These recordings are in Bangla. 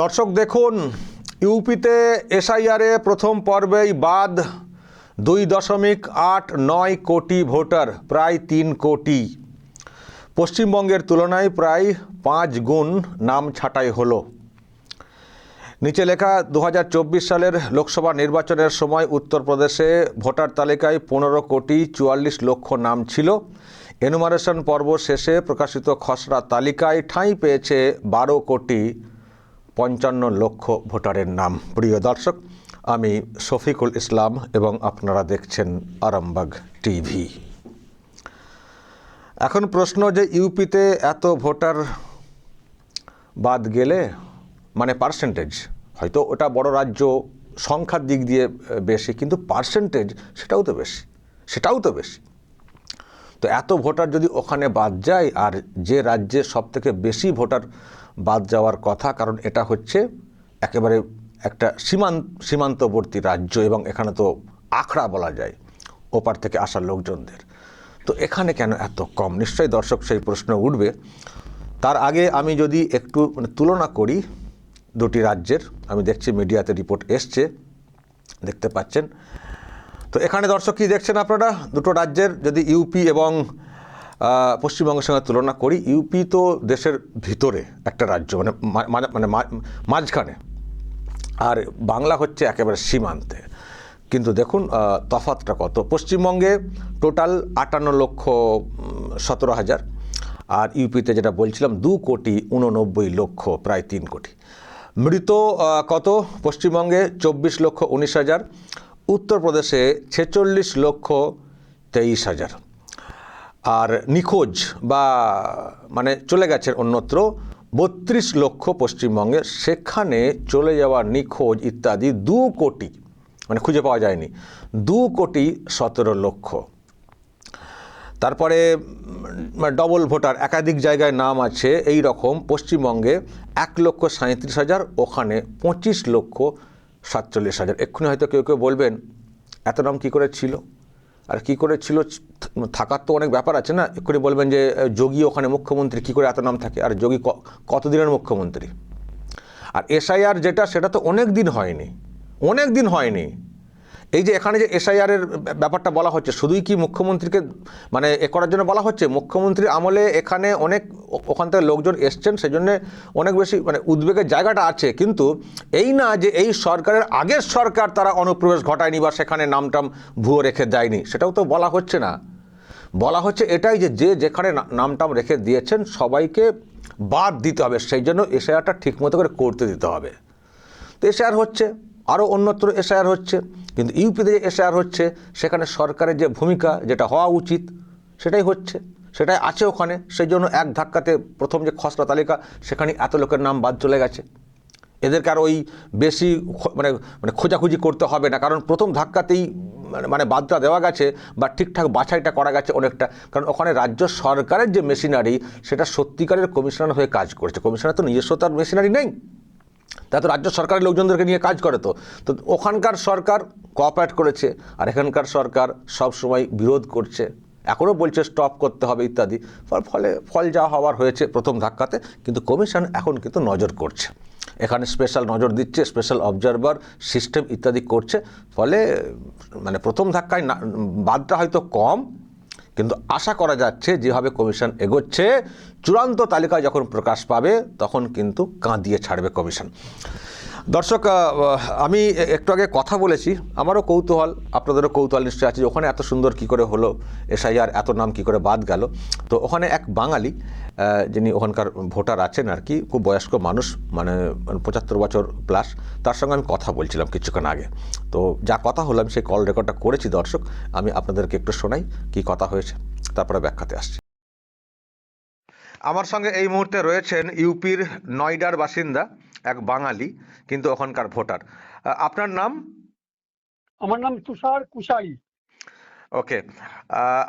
দর্শক, দেখুন, ইউপিতে এসআইআরে প্রথম পর্বেই বাদ দুই দশমিক আট নয় কোটি ভোটার, প্রায় তিন কোটি। পশ্চিমবঙ্গের তুলনায় প্রায় পাঁচ গুণ নাম ছাঁটাই হলো। নিচে লেখা দু হাজার চব্বিশ সালের লোকসভা নির্বাচনের সময় উত্তরপ্রদেশে ভোটার তালিকায় পনেরো কোটি চুয়াল্লিশ লক্ষ নাম ছিল। এনুমারেশন পর্ব শেষে প্রকাশিত খসড়া তালিকায় ঠাঁই পেয়েছে বারো কোটি পঞ্চান্ন লক্ষ ভোটারের নাম। প্রিয় দর্শক, আমি শফিকুল ইসলাম এবং আপনারা দেখছেন আরামবাগ টিভি। এখন প্রশ্ন যে ইউপিতে এত ভোটার বাদ গেলে মানে পার্সেন্টেজ হয়তো ওটা বড় রাজ্য সংখ্যার দিক দিয়ে বেশি, কিন্তু পার্সেন্টেজ সেটাও তো বেশি, সেটাও তো বেশি। তো এত ভোটার যদি ওখানে বাদ যায়, আর যে রাজ্যে সব থেকে বেশি ভোটার বাদ যাওয়ার কথা, কারণ এটা হচ্ছে একেবারে একটা সীমান্ত, সীমান্তবর্তী রাজ্য এবং এখানে তো আখড়া বলা যায় ওপার থেকে আসা লোকজনদের। তো এখানে কেন এত কম? নিশ্চয়ই দর্শক সেই প্রশ্ন উঠবে। তার আগে আমি যদি একটু মানে তুলনা করি দুটি রাজ্যের, আমি দেখছি মিডিয়াতে রিপোর্ট এসছে, দেখতে পাচ্ছেন। তো এখানে দর্শক কী দেখছেন আপনারা? দুটো রাজ্যের, যদি ইউপি এবং পশ্চিমবঙ্গের সঙ্গে তুলনা করি, ইউপি তো দেশের ভিতরে একটা রাজ্য মানে মানে মা- মাঝখানে। আর বাংলা হচ্ছে একেবারে সীমান্তে। কিন্তু দেখুন তফাতটা কত। পশ্চিমবঙ্গে টোটাল আটান্ন লক্ষ সতেরো হাজার। আর ইউপিতে যেটা বলছিলাম, দু কোটি উননব্বই লক্ষ, প্রায় তিন কোটি। মৃত কত? পশ্চিমবঙ্গে চব্বিশ লক্ষ উনিশ হাজার। উত্তরপ্রদেশে ছেচল্লিশ লক্ষ তেইশ হাজার। আর নিখোঁজ বা মানে চলে গেছেন অন্যত্র, বত্রিশ লক্ষ পশ্চিমবঙ্গে সেখানে চলে যাওয়া নিখোঁজ ইত্যাদি দু কোটি মানে খুঁজে পাওয়া যায়নি, দু কোটি সতেরো লক্ষ। তারপরে ডবল ভোটার একাধিক জায়গায় নাম আছে, এই রকম পশ্চিমবঙ্গে এক লক্ষ সাঁত্রিশ হাজার, ওখানে পঁচিশ লক্ষ সাতচল্লিশ হাজার। এক্ষুনি হয়তো কেউ কেউ বলবেন, এত নাম কী করে ছিল? আর কি করে ছিল, থাকার তো অনেক ব্যাপার আছে না? এক্ষুনি বলবেন যে, যোগী ওখানে মুখ্যমন্ত্রী, কী করে এত নাম থাকে? আর যোগী কতদিনের মুখ্যমন্ত্রী? আর এসআইআর যেটা, সেটা তো অনেক দিন হয়নি। অনেক দিন হয়নি। এই যে এখানে যে এসআইআর এর ব্যাপারটা বলা হচ্ছে, শুধুই কি মুখ্যমন্ত্রীকে মানে এ করার জন্য বলা হচ্ছে? মুখ্যমন্ত্রীর আমলে এখানে অনেক, ওখান থেকে লোকজন এসছেন, সেজন্য অনেক বেশি মানে উদ্বেগের জায়গাটা আছে। কিন্তু এই না যে এই সরকারের আগের সরকার তারা অনুপ্রবেশ ঘটায়নি বা সেখানে নামটাম ভুয়ো রেখে দেয়নি, সেটাও তো বলা হচ্ছে না। বলা হচ্ছে এটাই যে যে যেখানে নামটাম রেখে দিয়েছেন, সবাইকে বাদ দিতে হবে, সেই জন্য এসআইআরটা ঠিকমতো করে করতে দিতে হবে। তো এসআর হচ্ছে, আরও অন্যত্র এসআইআর হচ্ছে। কিন্তু ইউপিতে যে এসআর হচ্ছে, সেখানে সরকারের যে ভূমিকা যেটা হওয়া উচিত, সেটাই হচ্ছে। সেটাই আছে ওখানে সেই জন্য এক ধাক্কাতে প্রথম যে খসড়া তালিকা, সেখানে এত লোকের নাম বাদ চলে গেছে। এদেরকে আর ওই বেশি মানে মানে খোঁজাখুঁজি করতে হবে না, কারণ প্রথম ধাক্কাতেই, মানে- মানে বাদটা দেওয়া গেছে, বা ঠিকঠাক বাছাইটা করা গেছে অনেকটা। কারণ ওখানে রাজ্য সরকারের যে মেশিনারি, সেটা সত্যিকারের কমিশনার হয়ে কাজ করছে। কমিশনার তো নিজস্ব তার মেশিনারি নেই। তা তো রাজ্য সরকারের লোকজনদেরকে নিয়ে কাজ করে তো। তো ওখানকার সরকার কোঅপারেট করেছে আর এখানকার সরকার সব সময় বিরোধ করছে। এখনও বলছে স্টপ করতে হবে ইত্যাদি। ফল, ফলে যা হওয়ার হয়েছে প্রথম ধাক্কাতে, কিন্তু কমিশন এখন কিন্তু নজর করছে। এখানে স্পেশাল নজর দিচ্ছে স্পেশাল অবজারভার সিস্টেম ইত্যাদি করছে। ফলে মানে প্রথম ধাক্কায় না বাদটা হয়তো কম কিন্তু আশা করা যাচ্ছে যেভাবে কমিশন এগোচ্ছে, চূড়ান্ত তালিকা যখন প্রকাশ পাবে, তখন কিন্তু কাঁদিয়ে ছাড়বে কমিশন। দর্শক আমি একটু আগে কথা বলেছি, আমারও কৌতূহল, আপনাদেরও কৌতূহল নিশ্চয়ই আছে ওখানে এত সুন্দর কি করে হলো, এসআইআর এত নাম কি করে বাদ গেল। তো ওখানে এক বাঙালি যিনি ওখানকার ভোটার আছেন আর কি, খুব বয়স্ক মানুষ মানে পঁচাত্তর বছর প্লাস তার সঙ্গে আমি কথা বলছিলাম কিছুক্ষণ আগে। তো যা কথা হলো, আমি সেই কল রেকর্ডটা করেছি দর্শক, আমি আপনাদেরকে একটু শোনাই কি কথা হয়েছে, তারপরে ব্যাখ্যাতে আসছি। আমার সঙ্গে এই মুহূর্তে রয়েছেন ইউপির নয়ডার বাসিন্দা এক বাঙালি কিন্তু ওখানকার ভোটার। আপনার নাম? আমার নাম তুষার কুশারি ওকে।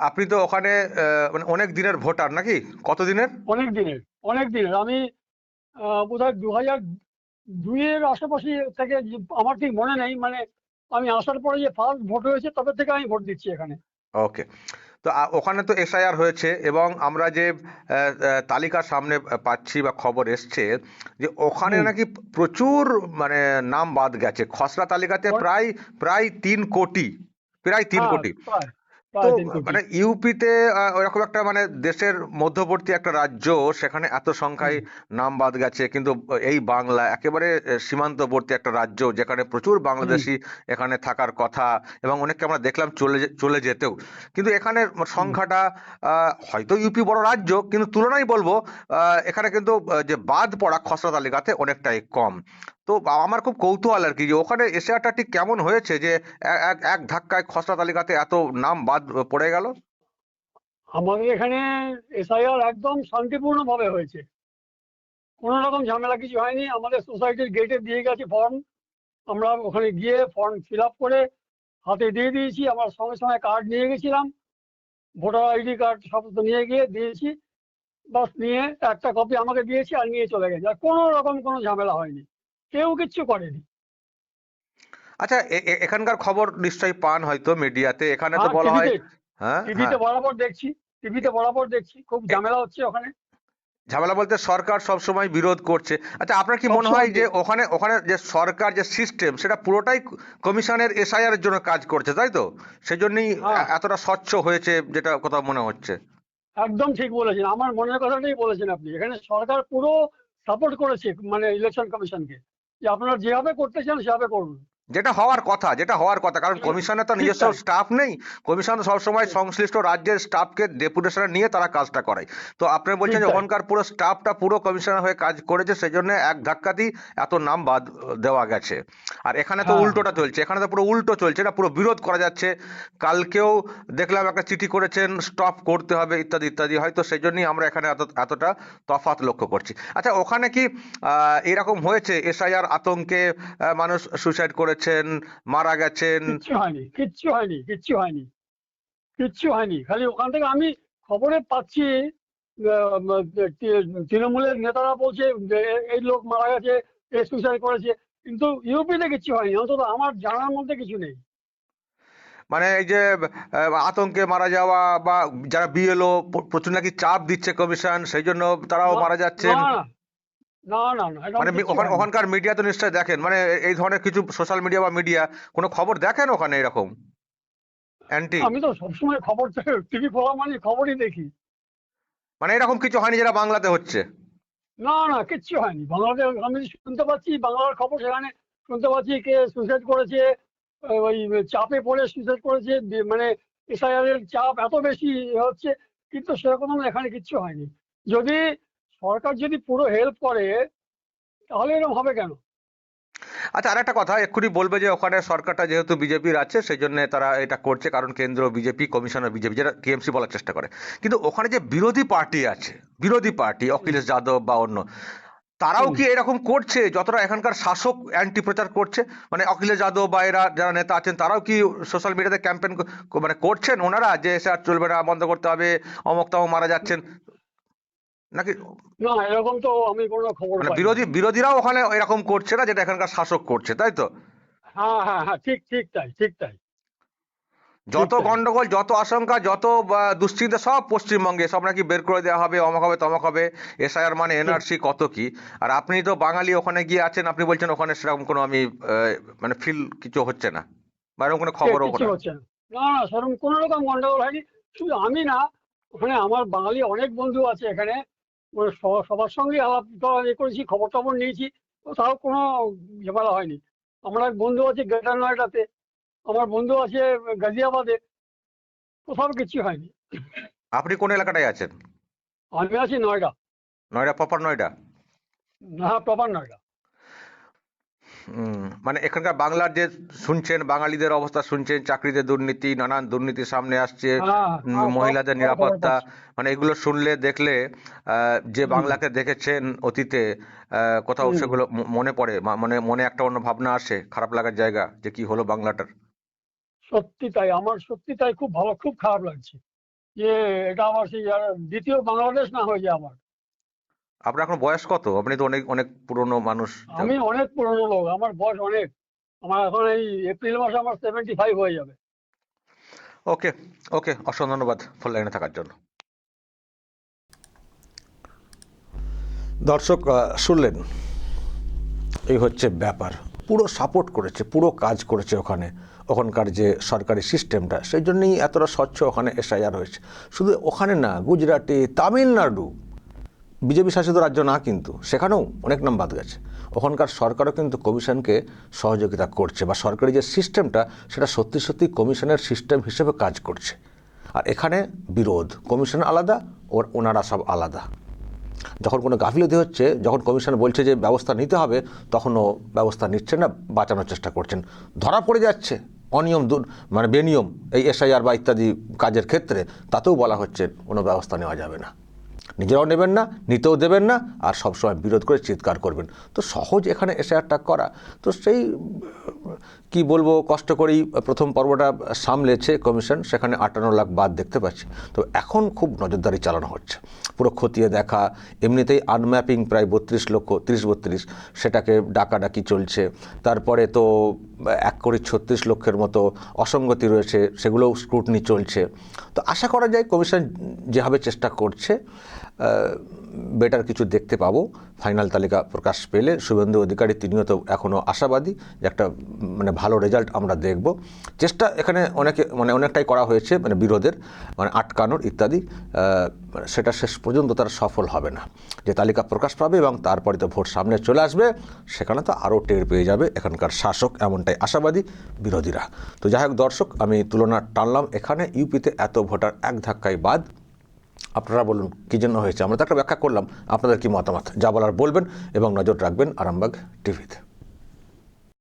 আপনি তো ওখানে মানে অনেক দিনের ভোটার নাকি? কত দিনের অনেক দিনের অনেক দিনের। আমি বোধহয় দু হাজার দুইয়ের আশেপাশে থেকে আমার ঠিক মনে নেই মানে আমি আসার পরে যে ফার্স্ট ভোট হয়েছে তবে থেকে আমি ভোট দিচ্ছি এখানে। ওকে। তো ওখানে তো এসআইআর হয়েছে এবং আমরা যে তালিকা সামনে পাচ্ছি বা খবর এসছে যে ওখানে নাকি প্রচুর মানে নাম বাদ গেছে। খসড়া তালিকাতে প্রায় প্রায় তিন কোটি প্রায় তিন হ্যাঁ, কোটি। তো মানে ইউপিতে ওরকম একটা মানে দেশের মধ্যবর্তী একটা রাজ্য সেখানে এত সংখ্যায় নাম বাদ গেছে কিন্তু এই বাংলা একেবারে সীমান্তবর্তী একটা রাজ্য যেখানে প্রচুর বাংলাদেশি এখানে থাকার কথা এবং অনেককে আমরা দেখলাম চলে চলে যেতেও। কিন্তু এখানে সংখ্যাটা আহ, হয়তো ইউপি বড় রাজ্য কিন্তু তুলনায় বলব আহ, এখানে কিন্তু যে বাদ পড়া খসড়া তালিকাতে অনেকটাই কম। তো আমার খুব কৌতূহল আর কি যে ওখানে এশিয়াটা ঠিক কেমন হয়েছে যে এক এক ধাক্কায় খসড়া তালিকাতে এত নাম বাদ পড়ে গেল? আমাদের এখানে এসআইআর একদম শান্তিপূর্ণ ভাবে হয়েছে। কোনো রকম ঝামেলা কিছু হয়নি। আমাদের সোসাইটির গেটে দিয়ে গেছে ফর্ম। আমরা ওখানে গিয়ে ফর্ম ফিল করে হাতে দিয়ে দিয়েছি। আমার সঙ্গে সঙ্গে কার্ড নিয়ে গেছিলাম। ভোটার আইডি কার্ড সব নিয়ে গিয়ে দিয়েছি। বাস নিয়ে একটা কপি আমাকে দিয়েছি আর নিয়ে চলে গেছে। আর কোনো রকম কোনো ঝামেলা হয়নি। কেউ কিচ্ছু করেনি। আচ্ছা এখানকার খবর নিশ্চয়ই পান হয়তো মিডিয়াতে। এখানে তো বলা হয় হ্যাঁ টিভিতে হ্যাঁ। বরাবর দেখছি টিভিতে বরাবর দেখছি। খুব ঝামেলা হচ্ছে ওখানে। ঝামেলা বলতে সরকার সব সময় বিরোধ করছে। আচ্ছা আপনার কি মনে হয় যে ওখানে ওখানে যে সরকার যে সিস্টেম সেটা পুরোটাই কমিশনের এসআইআর এর জন্য কাজ করছে তাই তো? সেজন্যই হ্যাঁ। এতটা স্বচ্ছ হয়েছে যেটা কথা মনে হচ্ছে। একদম ঠিক বলেছেন। আমার মনের কথাটাই বলেছেন আপনি। এখানে সরকার পুরো সাপোর্ট করেছে মানে ইলেকশন কমিশনকে যে আপনারা যেভাবে করতে চান সেভাবে করুন। যেটা হওয়ার কথা যেটা হওয়ার কথা কারণ কমিশনের তো নিজস্ব স্টাফ নেই। কমিশন সবসময় সংশ্লিষ্ট রাজ্যের স্টাফকে ডেপুটেশনে নিয়ে তারা কাজটা করায় তো আপনি বলছেন যে ওখানকার পুরো স্টাফটা পুরো কমিশনার হয়ে কাজ করেছে সেই জন্য এক ধাক্কা ধাক্কাতেই এত নাম বাদ দেওয়া গেছে। আর এখানে তো হ্যাঁ। উল্টোটা চলছে এখানে তো পুরো উল্টো চলছে এটা পুরো বিরোধ করা যাচ্ছে। কালকেও দেখলাম একটা চিঠি করেছেন স্টপ করতে হবে ইত্যাদি ইত্যাদি হয়তো সেই জন্যই আমরা এখানে এত এতটা তফাৎ লক্ষ্য করছি। আচ্ছা ওখানে কি এরকম হয়েছে এসআইআর আতঙ্কে মানুষ সুইসাইড সুসাইড করেছেন মারা গেছেন। কিচ্ছু হয়নি কিচ্ছু হয়নি কিচ্ছু হয়নি কিচ্ছু হয়নি। খালি ওখান থেকে আমি খবরে পাচ্ছি তৃণমূলের নেতারা বলছে এই লোক মারা গেছে এ সুইসাইড করেছে কিন্তু ইউপিতে কিচ্ছু হয়নি অন্তত আমার জানার মধ্যে কিছু নেই। মানে এই যে আতঙ্কে মারা যাওয়া বা যারা বিএলও প্রচুর নাকি চাপ দিচ্ছে কমিশন সেই জন্য তারাও মারা যাচ্ছেন। না না না না মানে। ওখানকার মিডিয়া তো নিশ্চয়ই দেখেন। মানে এই ধরনের কিছু সোশ্যাল মিডিয়া বা মিডিয়া কোনো খবর দেখেন ওখানে এরকম? অ্যান্টি আমি তো সবসময় খবর টিভি মানে খবরই দেখি। মানে এরকম কিছু হয়নি যেটা বাংলাতে হচ্ছে? না না কিচ্ছু হয়নি। বাংলাদেশ আমি শুনতে পাচ্ছি বাংলার খবর সেখানে শুনতে পাচ্ছি কে সুইসাইড করেছে ওই চাপে পড়ে সুইসাইড করেছে মানে এসআইআর এর চাপ এত বেশি হচ্ছে কিন্তু সেরকম এখানে কিচ্ছু হয়নি। যদি সরকার যদি পুরো হেল্প করে তাহলে এরকম হবে কেন? আচ্ছা আরেকটা কথা এক্ষুনি বলবে যে ওখানে সরকারটা যেহেতু বিজেপির আছে সেই জন্য তারা এটা করছে কারণ কেন্দ্র বিজেপি কমিশনার বিজেপি যেটা টিএমসি বলার চেষ্টা করে। কিন্তু ওখানে যে বিরোধী পার্টি আছে বিরোধী পার্টি অখিলেশ যাদব বা অন্য তারাও কি এরকম করছে যতটা এখানকার শাসক অ্যান্টি প্রচার করছে? মানে অখিলেশ যাদব বা এরা যারা নেতা আছেন তারাও কি সোশ্যাল মিডিয়াতে ক্যাম্পেন মানে করছেন? ওনারা যে এসে আর চলবে না বন্ধ করতে হবে অমক তমক মারা যাচ্ছেন নাকি? না এরকম তো আমি কোনো খবর মানে বিরোধী বিরোধীরাও ওখানে এরকম করছে না যেটা এখানকার শাসক করছে তাই তো? হ্যাঁ হ্যাঁ হ্যাঁ ঠিক ঠিক তাই ঠিক তাই। যত গন্ডগোল যত আশঙ্কা যত দুশ্চিন্তা সব পশ্চিমবঙ্গে সব নাকি বের করে দেওয়া হবে অমক হবে তমক হবে এসআইআর মানে এনআরসি কত কি? আর আপনি তো বাঙালি ওখানে গিয়ে আছেন আপনি বলছেন ওখানে সেরকম কোনো আমি মানে ফিল কিছু হচ্ছে না বা এরকম কোনো খবরও না হচ্ছে না। না না সেরকম কোনো রকম গন্ডগোল হয়নি। শুধু আমি না ওখানে আমার বাঙালি অনেক বন্ধু আছে এখানে সবার সঙ্গে আলাপ করা- করেছি খবর টবর নিয়েছি তাও কোনো ঝামেলা হয়নি। আমার এক বন্ধু আছে গ্রেটার নয়ডাতে আমার বন্ধু আছে গাজিয়াবাদে কোথাও কিছু হয়নি। আপনি কোন এলাকাটায় আছেন? আমি আছি নয়ডা। নয়ডা প্রপার নয়ডা? হ্যাঁ প্রপার নয়ডা। মানে এখানকার বাংলার যে শুনছেন বাঙালিদের অবস্থা শুনছেন চাকরিতে দুর্নীতি নানান দুর্নীতি সামনে আসছে হ্যাঁ, উম, হ্যাঁ, মহিলাদের নিরাপত্তা মানে এগুলো শুনলে দেখলে যে বাংলাকে দেখেছেন অতীতে আহ, কোথাও সেগুলো মনে পড়ে মানে মনে একটা অন্য ভাবনা আসে খারাপ লাগার জায়গা যে কি হলো বাংলাটার। সত্যি তাই আমার সত্যি তাই খুব ভালো খুব খারাপ লাগছে। যে এটা আমার সেই দ্বিতীয় বাংলাদেশ না হয়ে যায় আমার। আপনার এখন বয়স কত? আপনি তো অনেক অনেক পুরনো মানুষ। আমি অনেক পুরনো লোক আমার বয়স অনেক। আমার এখন এই এপ্রিল মাসে আমার সেভেন্টি ফাইভ হয়ে যাবে। ওকে ওকে অসংখ্য ধন্যবাদ ফোন লাইনে থাকার জন্য। দর্শক আহ, শুনলেন? এই হচ্ছে ব্যাপার। পুরো সাপোর্ট করেছে পুরো কাজ করেছে ওখানে। ওখানকার যে সরকারি সিস্টেমটা সেই জন্যই এতটা স্বচ্ছ ওখানে এসআইআর হয়েছে। শুধু ওখানে না গুজরাটে তামিলনাড়ু বিজেপি শাসিত রাজ্য না কিন্তু, সেখানেও অনেক নাম বাদ গেছে। ওখানকার সরকারও কিন্তু কমিশনকে সহযোগিতা করছে বা সরকারি যে সিস্টেমটা, সেটা সত্যি সত্যি কমিশনের সিস্টেম হিসেবে কাজ করছে। আর এখানে বিরোধ, কমিশন আলাদা, ওর ওনারা সব আলাদা। যখন কোনো গাফিলতি হচ্ছে, যখন কমিশন বলছে যে ব্যবস্থা নিতে হবে, তখনও ব্যবস্থা নিচ্ছে না, বাঁচানোর চেষ্টা করছেন। ধরা পড়ে যাচ্ছে, অনিয়ম দূর মানে বেনিয়ম, এই এসআইআর বা ইত্যাদি কাজের ক্ষেত্রে, তাতেও বলা হচ্ছে কোনো ব্যবস্থা নেওয়া যাবে না। নিজেরাও নেবেন না, নিতেও দেবেন না, আর সবসময় বিরোধ করে চিৎকার করবেন। তো সহজ এখানে এসআইআরটা করা। তো সেই, কি বলব, কষ্ট করেই প্রথম পর্বটা সামলেছে কমিশন, সেখানে আটান্ন লাখ বাদ দেখতে পাচ্ছি। তো এখন খুব নজরদারি চালানো হচ্ছে। পুরো খতিয়ে দেখা, এমনিতেই আনম্যাপিং প্রায় বত্রিশ লক্ষ, তিরিশ বত্রিশ, সেটাকে ডাকাডাকি চলছে। তারপরে তো এক কোটি ছত্রিশ লক্ষের মতো অসঙ্গতি রয়েছে, সেগুলোও স্ক্রুটনি চলছে। তো আশা করা যায় কমিশন যেভাবে চেষ্টা করছে বেটার কিছু দেখতে পাবো। ফাইনাল তালিকা প্রকাশ পেলে শুভেন্দু অধিকারী তিনিও তো এখনও আশাবাদী একটা মানে ভালো রেজাল্ট আমরা দেখব। চেষ্টা এখানে অনেকে মানে অনেকটাই করা হয়েছে মানে বিরোধের মানে আটকানোর ইত্যাদি মানে সেটা শেষ পর্যন্ত তারা সফল হবে না। যে তালিকা প্রকাশ পাবে এবং তারপরে তো ভোট সামনে চলে আসবে, সেখানে তো আরও টের পেয়ে যাবে এখানকার শাসক এমনটাই আশাবাদী বিরোধীরা। তো যাই হোক দর্শক, আমি তুলনা টানলাম, এখানে ইউপিতে এত ভোটার এক ধাক্কায় বাদ। আপনারা বলুন, কী জন্য হয়েছে? আমরা তো একটা ব্যাখ্যা করলাম। আপনাদের কি মতামত? যা বলার বলবেন এবং নজর রাখবেন আরামবাগ টিভিতে।